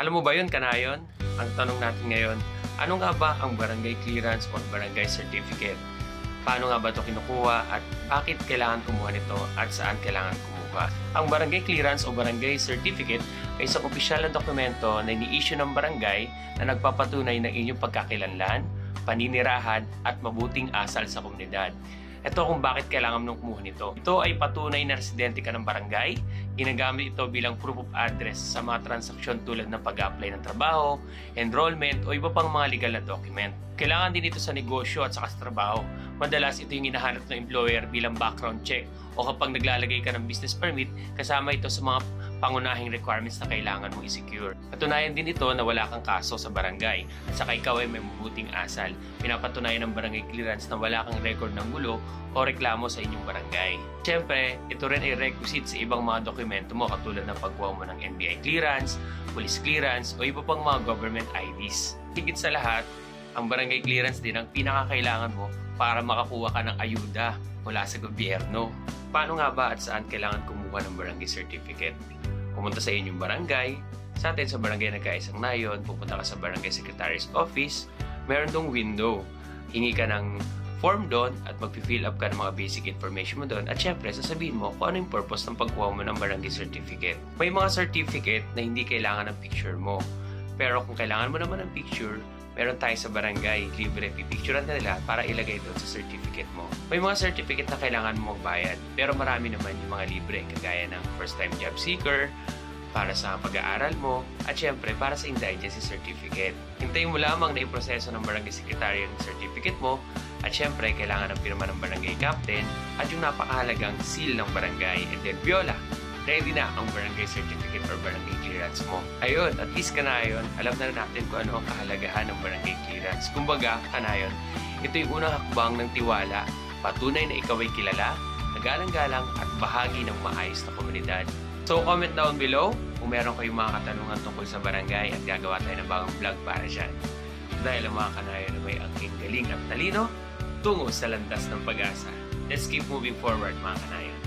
Alam mo ba yun, Kanayon? Ang tanong natin ngayon, ano nga ba ang barangay clearance or barangay certificate? Paano nga ba ito kinukuha at bakit kailangan kumuha nito at saan kailangan kumuha? Ang barangay clearance o barangay certificate ay isang opisyal na dokumento na ini-issue ng barangay na nagpapatunay ng inyong pagkakilanlan, paninirahan at mabuting asal sa komunidad. Ito kung bakit kailangan mong kumuha nito. Ito ay patunay na residente ka ng barangay. Ginagamit ito bilang proof of address sa mga transaksyon tulad ng pag-apply ng trabaho, enrollment o iba pang mga legal na document. Kailangan din ito sa negosyo at sa trabaho. Madalas ito yung hinahanap ng employer bilang background check o kapag naglalagay ka ng business permit, kasama ito sa mga pangunahing requirements na kailangan mong i-secure. Patunayan din ito na wala kang kaso sa barangay at saka ikaw ay may mabuting asal. Pinapatunayan ng barangay clearance na wala kang record ng gulo o reklamo sa inyong barangay. Siyempre, ito rin ay requisite sa ibang mga dokumento mo katulad ng pagkuha mo ng NBI clearance, police clearance o iba pang mga government IDs. Higit sa lahat, ang barangay clearance din ang pinakakailangan mo para makakuha ka ng ayuda mula sa gobyerno. Paano nga ba at saan kailangan kumuha ng barangay certificate? Pumunta sa inyong barangay, sa atin sa barangay nagkaisang nayon, pupunta ka sa barangay secretary's office, meron dong window. Hingi ka ng form doon at mag-fill up ka ng mga basic information mo doon at syempre sasabihin mo kung ano yung purpose ng pagkuha mo ng barangay certificate. May mga certificate na hindi kailangan ng picture mo. Pero kung kailangan mo naman ng picture, meron tayo sa barangay, libre, pipicturean ka nila para ilagay doon sa certificate mo. May mga certificate na kailangan mo magbayad, pero marami naman yung mga libre, kagaya ng first time job seeker, para sa pag-aaral mo, at syempre para sa indigency certificate. Hintayin mo lamang na iproseso ng barangay secretary yung certificate mo, at syempre kailangan ng pirma ng barangay captain, at yung napakahalagang seal ng barangay, and then viola. Ready na ang barangay certificate or barangay clearance mo. Ayun, at least kanayon, alam na natin kung ano ang kahalagahan ng barangay clearance. Kumbaga, kanayon, ito yung unang hakbang ng tiwala, patunay na ikaw ay kilala, nagalang-galang at bahagi ng maayos na komunidad. So comment down below kung meron kayong mga katanungan tungkol sa barangay at gagawa tayo ng bagong vlog para dyan. Dahil ang mga kanayon na may angking galing at talino, tungo sa landas ng pag-asa. Let's keep moving forward mga kanayon.